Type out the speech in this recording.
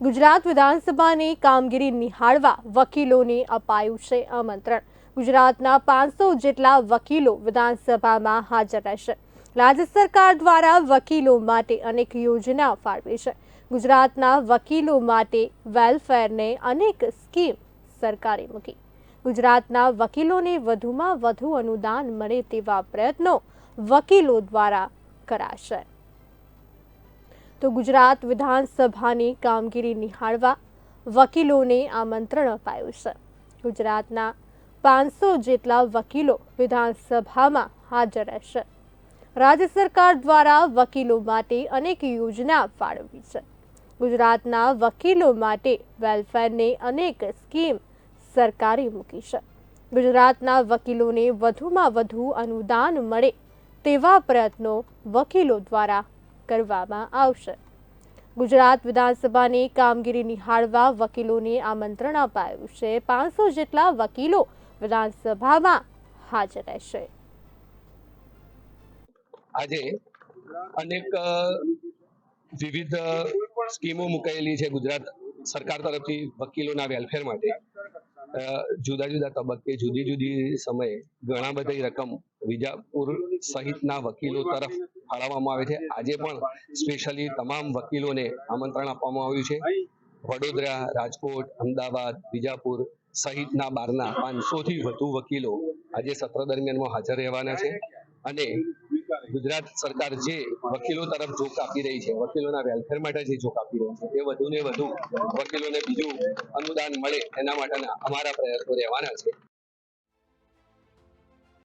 ગુજરાત વિધાનસભાની કામગીરી નિહાળવા વકીલોને અપાયું છે આમંત્રણ. ગુજરાતના પાંચસો જેટલા વકીલો વિધાનસભામાં હાજર રહેશે. રાજ્ય સરકાર દ્વારા વકીલો માટે અનેક યોજના ફાળવી છે. ગુજરાતના વકીલો માટે વેલફેરને અનેક સ્કીમ સરકારે મૂકી. ગુજરાતના વકીલોને વધુમાં વધુ અનુદાન મળે તેવા પ્રયત્નો વકીલો દ્વારા કરાશે. તો ગુજરાત વિધાનસભાની કામગીરી નિહાળવા વકીલોને આમંત્રણ અપાયું છે. ગુજરાતના પાંચસો જેટલા વકીલો વિધાનસભામાં હાજર રહેશે. રાજ્ય સરકાર દ્વારા વકીલો માટે અનેક યોજના ફાળવી છે. ગુજરાતના વકીલો માટે વેલફેરની અનેક સ્કીમ સરકારે મૂકી છે. ગુજરાતના વકીલોને વધુમાં વધુ અનુદાન મળે તેવા પ્રયત્નો વકીલો દ્વારા કરવામાં આવશે. ગુજરાત વિધાનસભાની કામગીરી નિહાળવા વકીલોને આમંત્રણ અપાયું છે. પાંચસો જેટલા વકીલો વિધાનસભામાં હાજર રહેશે. આજે અનેક વિવિધ સ્કીમો મુકાયેલી છે ગુજરાત સરકાર તરફથી વકીલોના વેલફેર માટે. જુદા જુદા તબક્કે જુદી જુદી સમયે ઘણા બધી રકમ વિજાપુર સહિતના વકીલો તરફ ફાળવવામાં આવે છે. આજે પણ સ્પેશિયલી તમામ વકીલોને આમંત્રણ આપવામાં આવ્યું છે. વડોદરા, રાજકોટ, અમદાવાદ, બીજાપુર સહિતના બારના પાંચસોથી વધુ વકીલો આજે સત્ર દરમિયાનમાં હાજર રહેવાના છે. અને ગુજરાત સરકાર જે વકીલો તરફ જોક આપી રહી છે, વકીલોના વેલફેર માટે જે જોક આપી રહી છે, એ વધુ ને વધુ વકીલોને બીજું અનુદાન મળે એના માટેના અમારા પ્રયત્નો રહેવાના છે.